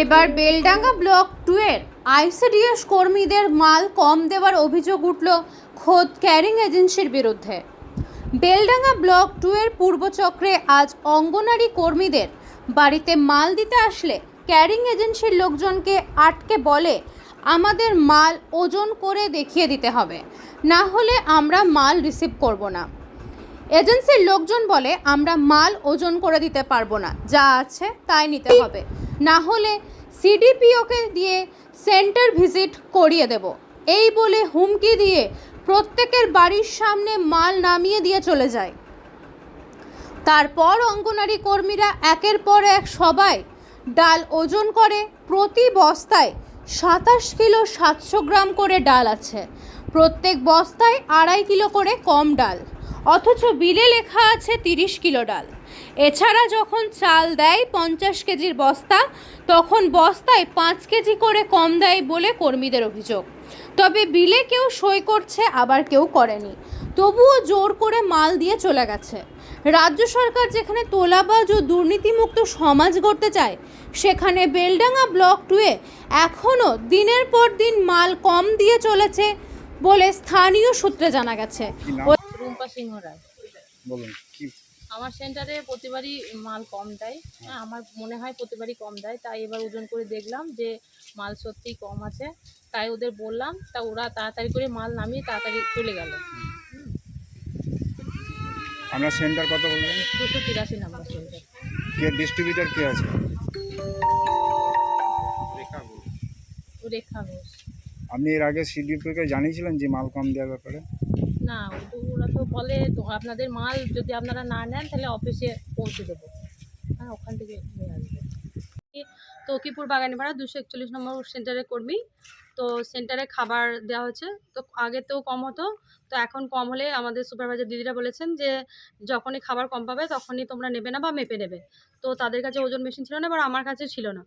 এবার Beldanga block two এর ICDS কর্মীদের মাল কম দেওয়ার অভিযোগ উঠল খোদ ক্যারিং এজেন্সির বিরুদ্ধে। বেলডাঙ্গা ব্লক টু এর পূর্বচক্রে আজ অঙ্গনারী কর্মীদের বাড়িতে মাল দিতে আসলে ক্যারিং এজেন্সির লোকজনকে আটকে বলে, আমাদের মাল ওজন করে দেখিয়ে দিতে হবে। না হলে আমরা মাল রিসিভ করব না। এজেন্সির লোকজন বলে, আমরা মাল ওজন করে দিতে পারব না। যা আছে তাই নিতে হবে। না হলে সিডিপিওকে দিয়ে সেন্টার ভিজিট করিয়ে দেব। এই বলে হুমকি দিয়ে প্রত্যেকের বাড়ির সামনে মাল নামিয়ে দিয়ে চলে যায়। তারপর অঙ্গনারী কর্মীরা একের পর এক সবাই ডাল ওজন করে। প্রতি বস্তায় সাতাশ কিলো সাতশো গ্রাম করে ডাল আছে। প্রত্যেক বস্তায় আড়াই কিলো করে কম ডাল। অথচ বিলে লেখা আছে তিরিশ কিলো ডাল। এছাড়া যখন চাল দেয় পঞ্চাশ কেজির বস্তা, তখন বস্তায় পাঁচ কেজি করে কম দেয় বলে কর্মীদের অভিযোগ। তবে বিলে কেউ সই করছে, আবার কেউ করেনি। তবুও জোর করে মাল দিয়ে চলে গেছে। রাজ্য সরকার যেখানে তোলাবাজ ও দুর্নীতিমুক্ত সমাজ গড়তে চায়, সেখানে বেলডাঙ্গা ব্লক টুয়ে এখনও দিনের পর দিন মাল কম দিয়ে চলেছে বলে স্থানীয় সূত্রে জানা গেছে। রুম্পা সিংহ রায় বলুন কি? আমার সেন্টারে প্রতিবারই মাল কম দেয়। হ্যাঁ। আমার মনে হয় প্রতিবারই কম দেয়। তাই এবার ওজন করে দেখলাম যে মাল সত্যিই কম আছে। তাই ওদের বললাম তা ওরা তাড়াতাড়ি করে মাল নামিয়ে তাড়াতাড়ি চলে গেল। আপনার সেন্টার কত বললেন? দুশো তিরাশি নাম্বার সেন্টার। কে ডিস্ট্রিবিউটর কে আছে? রেখা ঘোষ। আপনি এর আগে সিডিপিকে জানিয়েছিলেন যে মাল কম দেওয়ার ব্যাপারে? না ওরা তো বলে আপনাদের মাল যদি আপনারা না নেন, তাহলে অফিসে পৌঁছে দেবো। হ্যাঁ ওখান থেকে নিয়ে আসবে। তকিপুর বাগানীপাড়া, দুশো একচল্লিশ নম্বর সেন্টারের কর্মী। তো সেন্টারে খাবার দেওয়া হচ্ছে। তো আগে তো কম হতো, তো এখন কম হলে আমাদের সুপারভাইজার দিদিরা বলেছেন যে, যখনই খাবার কম পাবে, তখনই তোমরা নেবে না বা মেপে নেবে। তো তাদের কাছে ওজন মেশিন ছিল না, এবার আমার কাছে ছিল না।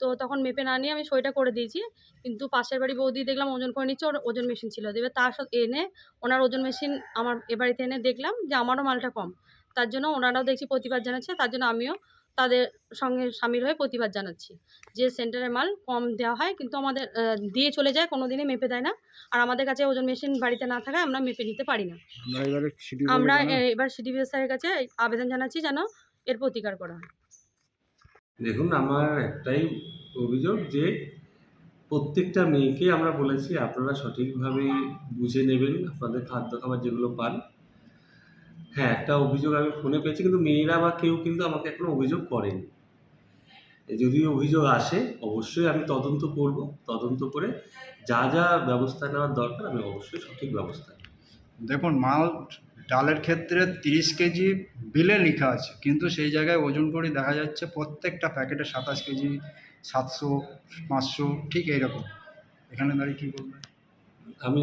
তো তখন মেপে না নিয়ে আমি সইটা করে দিয়েছি। কিন্তু পাশের বাড়ি বৌদি দেখলাম ওজন করে নিচ্ছে ওর ওজন মেশিন ছিল। দেবে তার সাথে এনে ওনার ওজন মেশিন আমার এ বাড়িতে এনে দেখলাম যে আমারও মালটা কম। তার জন্য ওনারাও দেখছি প্রতিবাদ জানাচ্ছে তার জন্য আমিও তাদের সঙ্গে সামিল হয়ে প্রতিবাদ জানাচ্ছি যে সেন্টারের মাল কম দেওয়া হয় কিন্তু আমাদের দিয়ে চলে যায় কোনো দিনই মেপে দেয় না। আর আমাদের কাছে ওজন মেশিন বাড়িতে না থাকায় আমরা মেপে নিতে পারি না। আমরা এবারে সিডিপিও স্যারের কাছে আবেদন জানাচ্ছি যেন এর প্রতিকার করা হয়। দেখুন, আমার একটাই অভিযোগ যে প্রত্যেকটা মেয়েকে আমরা বলেছি, আপনারা সঠিকভাবে বুঝে নেবেন আপনাদের খাদ্য খাবার যেগুলো পান। হ্যাঁ একটা অভিযোগ আমি ফোনে পেয়েছি, কিন্তু মেয়েরা বা কেউ কিন্তু আমাকে এখনও অভিযোগ করেনি। যদি অভিযোগ আসে, অবশ্যই আমি তদন্ত করব, তদন্ত করে যা যা ব্যবস্থা নেওয়ার দরকার, আমি অবশ্যই সঠিক ব্যবস্থা দেখুন, মাল ডালের ক্ষেত্রে তিরিশ কেজি বিলে লেখা আছে, কিন্তু সেই জায়গায় ওজন করে দেখা যাচ্ছে প্রত্যেকটা প্যাকেটে সাতাশ কেজি, সাতশো, পাঁচশো, ঠিক এইরকম। এখানে দাঁড়িয়ে কী বলবেন? আমি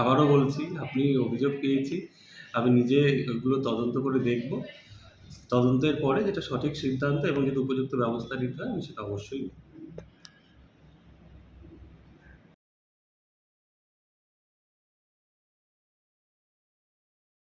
আবারও বলছি, আপনি অভিযোগ পেয়েছি, আমি নিজে ওগুলো তদন্ত করে দেখব। তদন্তের পরে যেটা সঠিক সিদ্ধান্ত এবং যদি উপযুক্ত ব্যবস্থা নিতে হয়, আমি সেটা অবশ্যই।